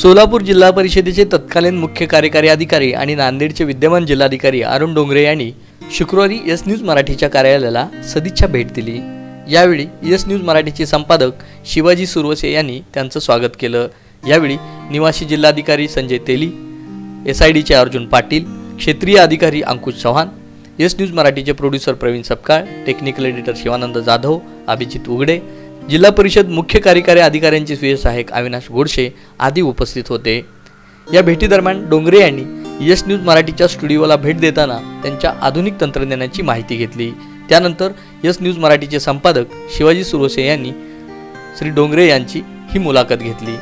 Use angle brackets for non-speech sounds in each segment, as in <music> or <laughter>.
सोलापूर जिल्हा परिषदेचे तत्कालीन मुख्य कार्यकारी अधिकारी आणि नांदेडचे विद्यमान जिल्हाधिकारी अरुण डोंगरे यांनी शुक्रवारी यस न्यूज मराठीच्या कार्यालयाला सदिच्छा भेट दिली. यावेळी यस न्यूज मराठीचे संपादक शिवाजी सुरवसे यांनी त्यांचं स्वागत केलं. यावेळी निवासी जिल्हाधिकारी संजय तेली एस आय डीचे अर्जुन पाटील क्षेत्रीय अधिकारी अंकुश चव्हाण यस न्यूज मराठीचे producer Pravin Sapkal technical editor Shivanand Jadhav Abhijit Ugade जिल्हा परिषद मुख्य कार्यकारी अधिकाऱ्यांचे स्वीय अविनाश गोडशे आदी उपस्थित होते. या भेटीदरम्यान डोंगरे यांनी यस न्यूज मराठीच्या स्टुडिओला भेट देताना त्यांच्या आधुनिक तंत्रज्ञानाची माहिती घेतली. त्यानंतर यस न्यूज मराठीचे संपादक शिवाजी सुरोसे यांनी श्री डोंगरे यांची ही मुलाखत घेतली.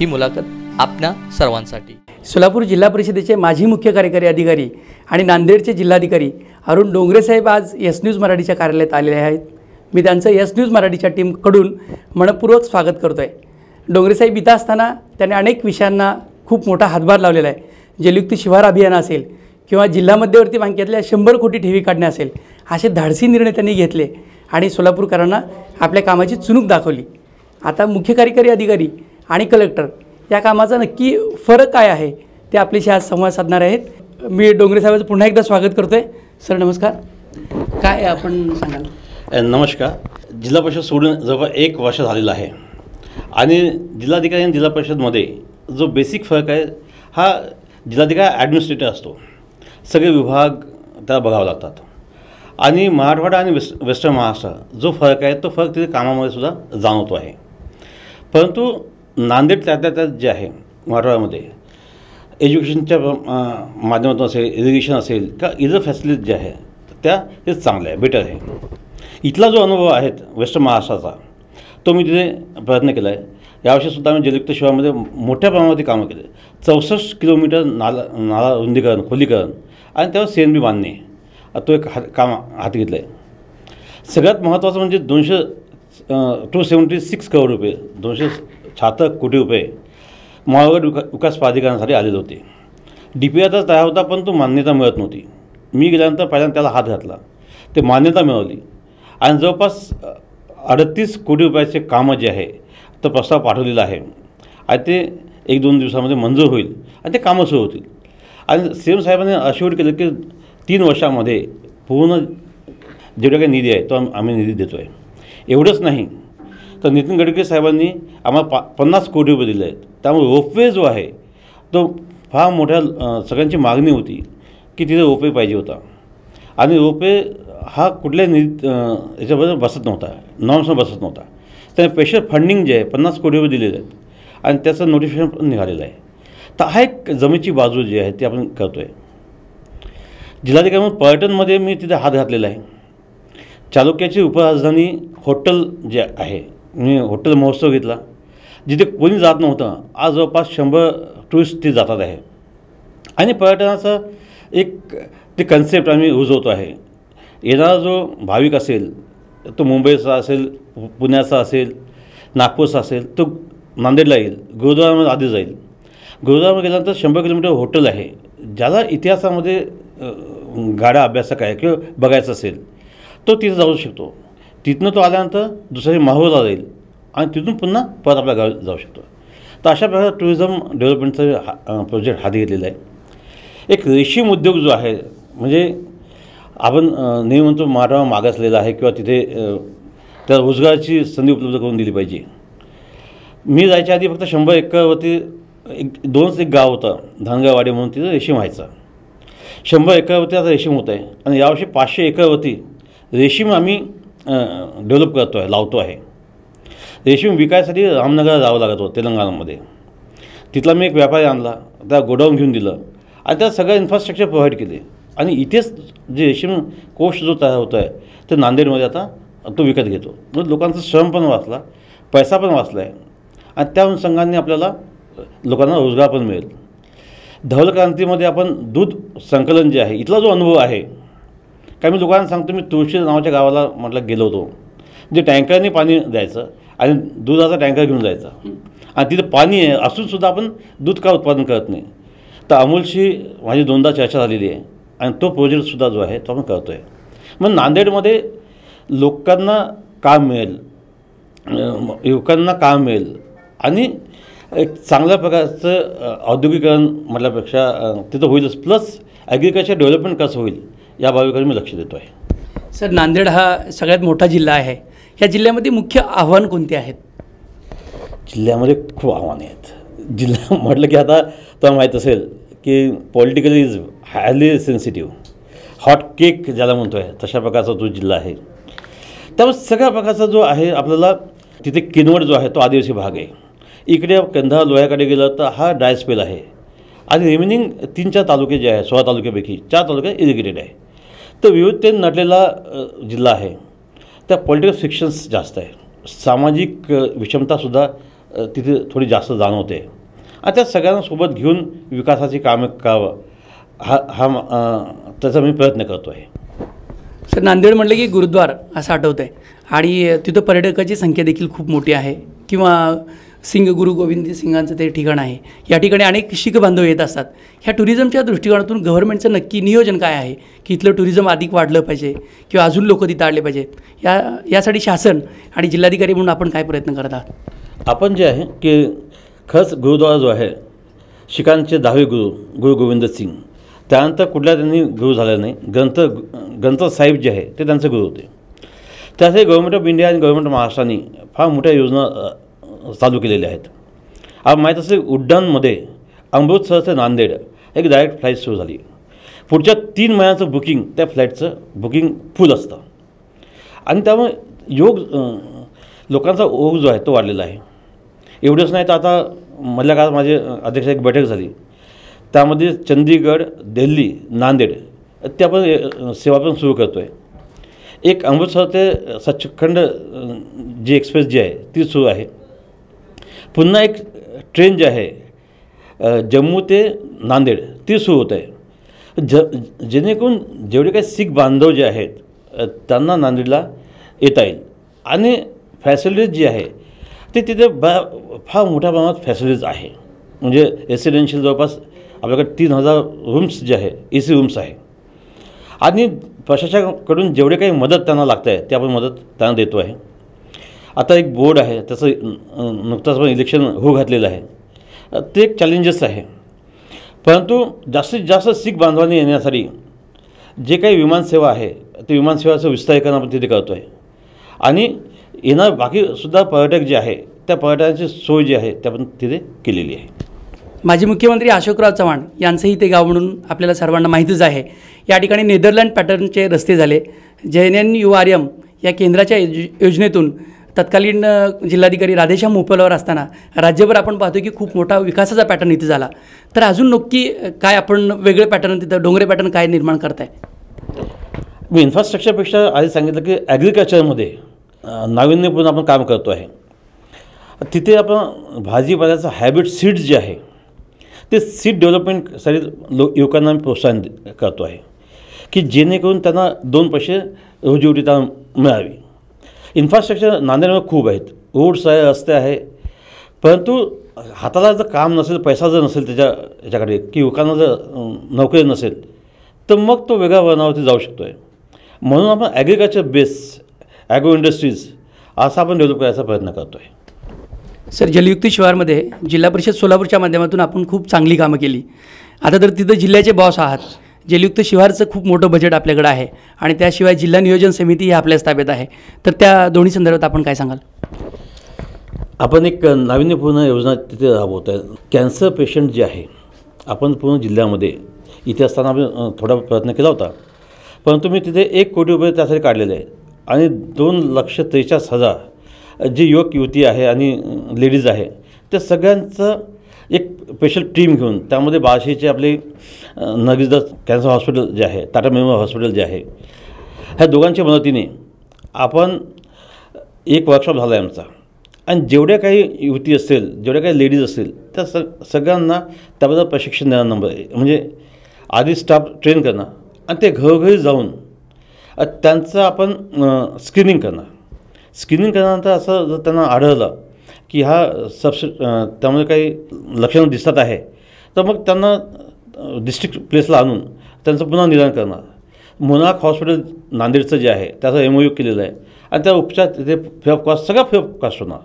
ही मुलाखत आपणा सर्वांसाठी. सोलापूर जिल्हा परिषदेचे माजी मुख्य कार्यकारी अधिकारी आणि नांदेडचे जिल्हाधिकारी अरुण डोंगरे साहेब आज यस न्यूज मराठीच्या कार्यालयात आलेले आहेत. मी त्यांचं यस न्यूज मराठीच्या टीमकडून मनपूर्वक स्वागत करतो आहे डोंगरेसाहेब इथं असताना त्याने अनेक विषयांना खूप मोठा हातभार लावलेला आहे. जलयुक्त शिवार अभियान असेल किंवा जिल्हा मध्यवर्ती बँकेतल्या शंभर कोटी ठेवी काढणे असेल असे धाडसी निर्णय त्यांनी घेतले आणि सोलापूरकरांना आपल्या कामाची चुणूक दाखवली. आता मुख्य कार्यकारी अधिकारी आणि कलेक्टर या कामाचा नक्की फरक काय आहे ते आपल्याशी आज संवाद साधणार आहेत. मी डोंगरे साहेबांचं पुन्हा एकदा स्वागत करतो आहे सर नमस्कार. काय आपण सांगाल? नमस्कार. जिल्हा परिषद सोडून जवळपास एक वर्ष झालेलं आहे. आणि जिल्हाधिकारी आणि जिल्हा परिषदमध्ये जो बेसिक फरक आहे हा जिल्हाधिकारी ॲडमिनिस्ट्रेटर असतो. सगळे विभाग त्याला बघावं लागतात. आणि मराठवाडा आणि वेस्ट वेस्टर्न महाराष्ट्र जो फरक आहे तो फरक तिथे कामामध्ये सुद्धा जाणवतो आहे. परंतु नांदेड त्यातल्या त्यात जे आहे मराठवाड्यामध्ये एज्युकेशनच्या माध्यमातून असेल इरिगेशन असेल का इतर फॅसिलिटीज जे आहे त्या ते चांगल्या आहे बेटर आहे. इथला जो अनुभव आहे वेस्ट महाराष्ट्राचा तो मी तिथे प्रयत्न केला आहे यावर्षीसुद्धा आम्ही जलयुक्त शिवामध्ये मोठ्या प्रमाणामध्ये कामं केले. चौसष्ट किलोमीटर नाला नाला रुंदीकरण खोलीकरण आणि त्यावर सी एन बी बांधणे. तो एक हात काम हाती घेतलं आहे सगळ्यात महत्त्वाचं म्हणजे दोनशे टू सेवन्टी सिक्स करोड रुपये दोनशे शहात्तर कोटी रुपये महागड विका विकास प्राधिकरणासाठी आलेले होते. डी पी आरचा तयार होता पण तो मान्यता मिळत नव्हती. मी गेल्यानंतर पहिल्यांदा त्याला हात घातला. ते मान्यता मिळवली. आणि जवळपास अडतीस कोटी रुपयाचे कामं जे आहे तो प्रस्ताव पाठवलेला आहे. आणि ते एक दोन दिवसामध्ये मंजूर होईल आणि ते कामं सुरू होतील. आणि सी एम साहेबांनी अश्युअर केलं की तीन वर्षामध्ये पूर्ण जेवढा काही निधी आहे तो आम्ही निधी देतो आहे एवढंच नाही तर नितीन गडकरी साहेबांनी आम्हाला पा पन्नास कोटी रुपये दिले आहेत. त्यामुळे रोपवे जो आहे तो फार मोठ्या सगळ्यांची मागणी होती की तिथे रोपवे पाहिजे होता. आणि रोपवे हा कुठल्याही निधी याच्याबद्दल बसत नव्हता. नॉर्म्सवर बसत नव्हता. त्याने स्पेशल फंडिंग जे आहे पन्नास कोटी रुपये दिलेले आहेत. आणि त्याचं नोटिफिकेशन पण निघालेलं आहे. तर हा एक जमेची बाजू जी आहे ती आपण करतो आहे जिल्हाधिकारी म्हणून पर्यटनमध्ये मी तिथे हात घातलेला आहे. चालुक्याची उपराजधानी हॉटेल जे आहे मी हॉटेल महोत्सव घेतला. जिथे कोणी जात नव्हतं. आज जवळपास शंभर टुरिस्ट ते जातात आहे. आणि पर्यटनाचं एक ते कन्सेप्ट आम्ही रुजवतो आहे. येणारा जो भाविक असेल तो मुंबईचा असेल पु- पुण्याचा असेल नागपूरचा असेल तो नांदेडला येईल गुरुद्वारामध्ये आधी जाईल. गुरुद्वारामध्ये गेल्यानंतर शंभर किलोमीटर हॉटेल आहे. ज्याला इतिहासामध्ये गाड्या गाडा अभ्यासक आहे किंवा बघायचं असेल तो तिथे जाऊ शकतो. तिथनं तो आल्यानंतर दुसऱ्या माहूरला जाईल आणि तिथून पुन्हा परत आपल्या गावी जाऊ शकतो. तर अशा प्रकारे टुरिझम डेव्हलपमेंटचं हा प्रोजेक्ट हाती घेतलेला आहे. एक रेशीम उद्योग जो आहे म्हणजे आपण नेहमी म्हणतो मराठा मागासलेला आहे किंवा तिथे त्या रोजगाराची संधी उपलब्ध करून दिली पाहिजे. मी जायच्या आधी फक्त शंभर एकरवरती एक दोनच एक गाव होतं धानगावाडी म्हणून तिथं रेशीम व्हायचं. शंभर एकरवरती आता रेशीम होत आहे आणि यावर्षी पाचशे एकरवरती रेशीम आम्ही डेव्हलप करतो आहे लावतो आहे. रेशीम विकायसाठी रामनगरला जावं लागत होतं तेलंगणामध्ये. तिथला मी एक व्यापारी आणला त्या गोडाऊन घेऊन दिलं आणि त्यात सगळं इन्फ्रास्ट्रक्चर प्रोव्हाइड केले. आणि इथेच जे रेशीम कोष जो तयार होतो आहे ते नांदेडमध्ये आता तो विकत घेतो. म्हणजे लोकांचा श्रम पण वाचला पैसा पण वाचला आहे आणि त्या अनुषंगाने आपल्याला लोकांना रोजगार पण मिळेल. धवल क्रांतीमध्ये आपण दूध संकलन जे आहे इथला जो अनुभव आहे काय मी लोकांना सांगतो मी तुळशी नावाच्या गावाला म्हटलं गेलो होतो. जे टँकरने पाणी द्यायचं आणि दुधाचा टँकर घेऊन जायचा. आणि तिथं पाणी आहे असूनसुद्धा आपण दूध का उत्पादन करत नाही? तर अमूलशी माझी दोनदा चर्चा झालेली आहे. आणि तो प्रोजेक्टसुद्धा जो आहे तो आपण करतो आहे मग नांदेडमध्ये लोकांना काम मिळेल युवकांना काम मिळेल आणि एक चांगल्या प्रकारचं औद्योगिकरण म्हटल्यापेक्षा तिथं होईलच. प्लस ॲग्रिकल्चर डेव्हलपमेंट कसं होईल या बाबीकडे मी लक्ष देतो आहे सर नांदेड हा सगळ्यात मोठा जिल्हा आहे. ह्या जिल्ह्यामध्ये मुख्य आव्हान कोणते आहेत? जिल्ह्यामध्ये खूप आव्हाने आहेत. जिल्हा <laughs> म्हटलं की आता तुम्हाला माहीत असेल की politically is highly sensitive hot cake ज्याला म्हणतो आहे तशा प्रकारचा तो जिल्हा आहे. त्यामुळे सगळ्या प्रकारचा जो आहे आपल्याला तिथे किनवट जो आहे तो आदिवासी भाग आहे. इकडे कंधार लोह्याकडे गेलं तर हा ड्राय स्पेल आहे. आणि रिमेनिंग तीन चार तालुके जे आहे सोळा तालुक्यापैकी चार तालुके इरिगेटेड आहे. तर विविधतेने नटलेला जिल्हा आहे. त्या पॉलिटिकल फ्रिक्शन्स जास्त आहे. सामाजिक विषमतासुद्धा तिथे थोडी जास्त जाणवते. आणि त्या सगळ्यांना सोबत घेऊन विकासाची कामं करावं. हा हा त्याचा मी प्रयत्न करतो आहे सर नांदेड म्हटलं की गुरुद्वार असं आठवतं आहे आणि तिथं पर्यटकाची संख्या देखील खूप मोठी आहे. किंवा सिंग गुरु गोविंद सिंगांचं ते ठिकाण आहे. या ठिकाणी अनेक शीख बांधव येत असतात. ह्या टुरिझमच्या दृष्टिकोनातून गव्हर्नमेंटचं नक्की नियोजन काय आहे? की इथलं टुरिझम अधिक वाढलं पाहिजे किंवा अजून लोक तिथं आले पाहिजेत? या यासाठी शासन आणि जिल्हाधिकारी म्हणून आपण काय प्रयत्न करत? आहात आपण जे आहे की खरंच गुरुद्वारा जो आहे शिखांचे दहावे गुरु गुरु गोविंद सिंग त्यानंतर कुठल्या त्यांनी गुरु झाला नाही ग्रंथ ग्रंथ साहेब जे आहे ते त्यांचे गुरु होते. त्यासाठी गव्हर्मेंट ऑफ इंडिया आणि गव्हर्मेंट ऑफ महाराष्ट्राने फार मोठ्या योजना चालू केलेल्या आहेत. आप माहीत असेल उड्डाणमध्ये अमृतसर ते नांदेड एक डायरेक्ट फ्लाईट सुरू झाली. पुढच्या तीन महिन्याचं बुकिंग त्या फ्लाईटचं बुकिंग फुल असतं. आणि त्यामुळे योग लोकांचा ओघ जो आहे तो वाढलेला आहे. एवढंच नाही तर आता मधल्या काळात माझे अध्यक्ष एक बैठक झाली. त्यामध्ये चंदीगड दिल्ली नांदेड ते आपण सेवा पण सुरू करतो आहे एक अमृतसर ते सचखंड जी एक्सप्रेस जी आहे ती सुरू आहे. पुन्हा एक ट्रेन जी आहे जम्मू ते नांदेड ती सुरू होत आहे. ज जेणेकरून जेवढे काही शीख बांधव जे आहेत त्यांना नांदेडला येता येईल. आणि फॅसिलिटीज जी आहे ते तिथे ब फार मोठ्या प्रमाणात फॅसिलिटीज आहे. म्हणजे रेसिडेन्शियल जवळपास आपल्याकडे तीन हजार रूम्स जे आहे ए सी रूम्स आहे. आणि प्रशासनाकडून जेवढे काही मदत त्यांना लागत आहे ते आपण मदत त्यांना देतो आहे. आता एक बोर्ड आहे त्याचं नुकताच पण इलेक्शन होऊ घातलेलं आहे. ते एक चॅलेंजेस आहे. परंतु जास्तीत जास्त शीख बांधवांनी येण्यासाठी जे काही विमानसेवा आहे ते विमानसेवाचं विस्तारीकरण आपण तिथे करतो आहे आणि येणार बाकीसुद्धा पर्यटक जे आहे त्या पर्यटकांची सोय जी आहे ते आपण तिथे केलेली आहे. माजी मुख्यमंत्री अशोकराव चव्हाण यांचंही ते गाव म्हणून आपल्याला सर्वांना माहितीच आहे. या ठिकाणी नेदरलँड पॅटर्नचे रस्ते झाले. जे एन यू आर एम या केंद्राच्या योज योजनेतून तत्कालीन जिल्हाधिकारी राधेश्याम मोपलावर असताना राज्यभर आपण पाहतो की खूप मोठा विकासाचा पॅटर्न इथे झाला. तर अजून नक्की काय आपण वेगळे पॅटर्न तिथं डोंगरे पॅटर्न काय निर्माण करताय? मी इन्फ्रास्ट्रक्चरपेक्षा आधी सांगितलं की ॲग्रिकल्चरमध्ये नाविन्यपूर्ण आपण काम करतो आहे. तिथे आपण भाजीपाल्याचं हॅबिट सीड्स जे आहे ते सीड डेव्हलपमेंटसाठी लो युवकांना आम्ही प्रोत्साहन करतो आहे. की जेणेकरून त्यांना दोन पैसे रोजीवटी त्यांना मिळावी. इन्फ्रास्ट्रक्चर नांदेडमध्ये खूप आहेत. रोड्स आहे रस्ते आहे. परंतु हाताला जर काम नसेल पैसा जर नसेल त्याच्या याच्याकडे की युवकांना जर नोकरी नसेल तर मग तो वेगळ्या वळणावरती जाऊ शकतो आहे म्हणून आपण ॲग्रिकल्चर बेस ॲग्रो इंडस्ट्रीज असा आपण डेव्हलप करायचा प्रयत्न करतो आहे सर जलयुक्त शिवारमध्ये जिल्हा परिषद सोलापूरच्या माध्यमातून आपण खूप चांगली कामं केली. आता तर तिथं जिल्ह्याचे बॉस आहात. जलयुक्त शिवारचं खूप मोठं बजेट आपल्याकडं आहे आणि त्याशिवाय जिल्हा नियोजन समिती ही आपल्याच ताब्यात आहे. तर त्या दोन्ही संदर्भात आपण काय सांगाल? आपण एक नाविन्यपूर्ण योजना तिथे राबवत आहे. कॅन्सर पेशंट जे आहे आपण पूर्ण जिल्ह्यामध्ये इथे असताना आपण थोडा प्रयत्न केला होता. परंतु मी तिथे एक कोटी रुपये त्यासाठी काढलेले आहे आणि दोन लक्ष त्रेचाळीस हजार जे युवक युवती आहे आणि लेडीज आहे त्या सगळ्यांचं एक स्पेशल टीम घेऊन त्यामध्ये बार्शीचे आपले नगीजदास कॅन्सर हॉस्पिटल जे आहे टाटा मेमोरियल हॉस्पिटल जे आहे ह्या दोघांच्या मदतीने आपण एक वर्कशॉप झाला आहे आमचा. आणि जेवढ्या काही युवती असेल जेवढ्या काही लेडीज असतील त्या स सगळ्यांना त्याबद्दल प्रशिक्षण देणार नंबर आहे. म्हणजे आधी स्टाफ ट्रेन करणं आणि ते घरोघरी जाऊन त्यांचं आपण स्क्रीनिंग करणार. स्क्रीनिंग केल्यानंतर असं जर त्यांना आढळलं की हा सबस त्यामध्ये काही लक्षणं दिसत आहे तर मग त्यांना डिस्ट्रिक्ट प्लेसला आणून त्यांचं पुन्हा निदान करणार. मोनाक हॉस्पिटल नांदेडचं जे आहे त्याचा एम ओ यू केलेलं आहे आणि त्या उपचार तिथे फ्री ऑफ कॉस्ट सगळा फ्री ऑफ कॉस्ट होणार.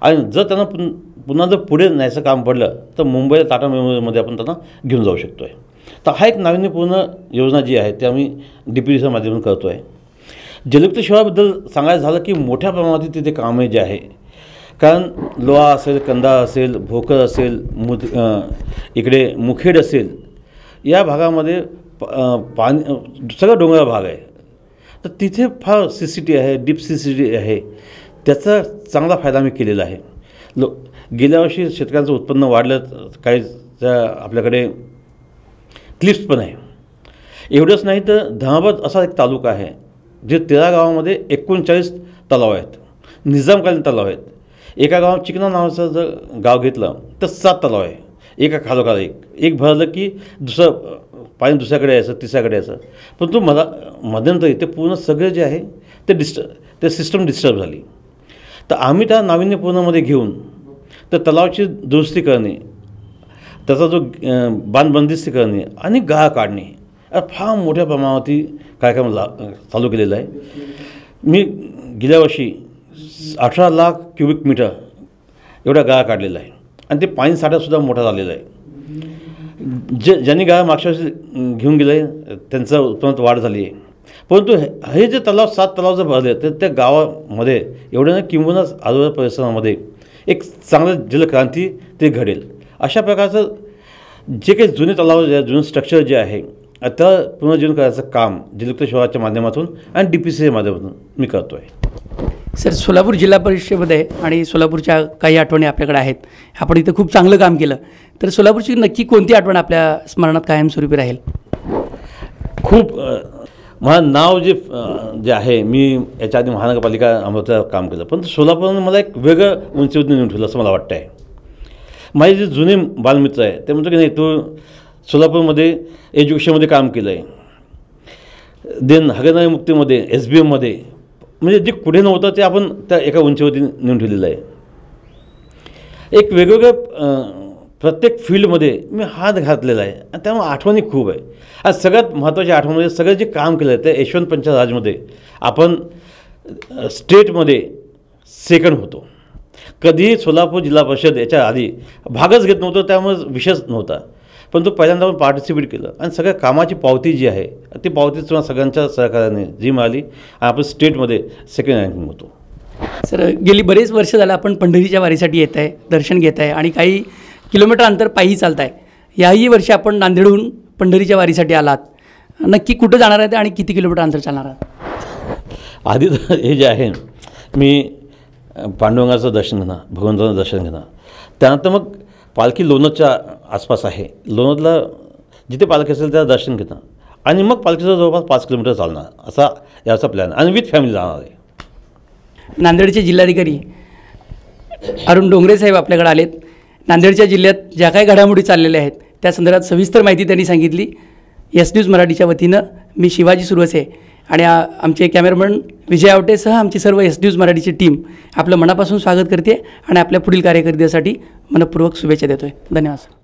आणि जर त्यांना पुन पुन्हा जर पुढे न्यायचं काम पडलं तर मुंबईला टाटा मेमोरियलमध्ये आपण त्यांना घेऊन जाऊ शकतो आहे तर हा एक नाविन्यपूर्ण योजना जी आहे ती आम्ही डी पी डीच्या माध्यमातून करतो आहे जलयुक्त शिवाबद्दल सांगायचं झालं की मोठ्या प्रमाणात तिथे कामे जे आहे कारण लोहा असेल कंदा असेल भोकर असेल मुद इकडे मुखेड असेल या भागामध्ये प- पाणी सगळा डोंगराळ भाग आहे. तर तिथे फार सी सी टी आहे डीप सी सी टी आहे त्याचा चांगला फायदा आम्ही केलेला आहे. लो गेल्या वर्षी शेतकऱ्यांचं उत्पन्न वाढलं काही त्या आपल्याकडे क्लिप्स पण आहे. एवढंच नाही तर धर्माबाद असा एक तालुका आहे जे तेरा गावामध्ये एकोणचाळीस तलाव आहेत. निजामकालीन तलाव आहेत. एका गावात चिकना नावाचं जर गाव घेतलं तर सात तलाव आहे. एका खालोखाल एक. एक भरलं की दुसरं पाणी दुसऱ्याकडे यायचं तिसऱ्याकडे यायचं. परंतु मला मध्यंतरी ते पूर्ण सगळे जे आहे ते डिस्टर्ब ते सिस्टम डिस्टर्ब झाली. तर आम्ही त्या नाविन्यपूर्णमध्ये घेऊन तर तलावाची दुरुस्ती करणे त्याचा जो बांधबंदिस्त करणे आणि गाळ काढणे फार मोठ्या प्रमाणावरती कार्यक्रम ला चालू केलेला आहे. मी गेल्या वर्षी अठरा लाख क्युबिक मीटर एवढा गाळा काढलेला आहे. आणि ते पाणी साठासुद्धा मोठा झालेला आहे. जे ज्यांनी गाळा मागच्या वर्षी घेऊन गेलं आहे त्यांचं उत्पन्नात वाढ झाली आहे. परंतु हे हे जे तलाव सात तलाव जर भरले तर त्या गावामध्ये एवढ्या नाही आजूबाजूच्या परिसरामध्ये एक चांगलं जलक्रांती ते घडेल. अशा प्रकारचं जे काही जुने तलाव जे जुनं स्ट्रक्चर जे आहे त्याला पुनर्जीवन करायचं काम शिवाराच्या माध्यमातून आणि डी पी सीच्या माध्यमातून मी करतो आहे सर सोलापूर जिल्हा परिषदेमध्ये आणि सोलापूरच्या काही आठवणी आपल्याकडे आहेत. आपण इथं खूप चांगलं काम केलं. तर सोलापूरची नक्की कोणती आठवण आपल्या स्मरणात कायमस्वरूपी राहील? खूप मला नाव जे जे आहे मी याच्या आधी महानगरपालिका अमरावतीला काम केलं. पण सोलापूरनं मला एक वेगळं उंचीवरती नेऊन ठेवलं असं मला वाटतं आहे माझे जे जुने बालमित्र आहे ते म्हणतो की नाही तू सोलापूरमध्ये एज्युकेशनमध्ये काम केलं आहे देन हगरनारी मुक्तीमध्ये एस बी एममध्ये म्हणजे जे कुठे नव्हतं ते आपण त्या एका उंचीवरती नेऊन ठेवलेलं आहे. एक वेगवेगळ्या प्रत्येक फील्डमध्ये मी हात घातलेला आहे. आणि त्यामुळे आठवणी खूप आहे. आज सगळ्यात महत्त्वाची आठवण म्हणजे सगळं जे काम केलं आहे त्या यशवंत पंचायत राजमध्ये आपण स्टेटमध्ये सेकंड होतो. कधीही सोलापूर जिल्हा परिषद याच्या आधी भागच घेत नव्हतं त्यामुळे विषयच नव्हता. पण तो पहिल्यांदा आपण पार्टिसिपेट केलं आणि सगळ्या कामाची पावती जी आहे ती पावती तुम्हाला सगळ्यांच्या सहकार्याने जी मिळाली आणि आपण स्टेटमध्ये सेकंड रँकिंग होतो. सर गेली बरेच वर्ष झालं आपण पंढरीच्या वारीसाठी येत आहे दर्शन घेत आहे आणि काही किलोमीटर अंतर पायी चालत आहे. याही वर्षी आपण नांदेडहून पंढरीच्या वारीसाठी आलात. नक्की कुठं जाणार आहे ते आणि किती किलोमीटर अंतर चालणार आहात आधी हे जे आहे मी पांडुरंगाचं दर्शन घेणं भगवंताचं दर्शन घेणं. त्यानंतर मग पालखी लोणदच्या आसपास आहे. लोणदला जिथे पालखी असेल त्याचं दर्शन घेणं. आणि मग पालखीचं जवळपास पाच किलोमीटर चालणार. असा याचा प्लॅन आणि विथ फॅमिली जाणार आहे. नांदेडचे जिल्हाधिकारी अरुण डोंगरे साहेब आपल्याकडे आलेत. नांदेडच्या जिल्ह्यात ज्या काही घडामोडी चाललेल्या आहेत त्या संदर्भात सविस्तर माहिती त्यांनी सांगितली. एस न्यूज मराठीच्या वतीनं मी शिवाजी सुरवसे आणि आमचे कॅमेरामन विजय आवटेसह आमची सर्व एस न्यूज मराठीची टीम आपलं मनापासून स्वागत करते आणि आपल्या पुढील कार्यकर्त्यासाठी मनपूर्वक शुभेच्छा देतो आहे धन्यवाद सर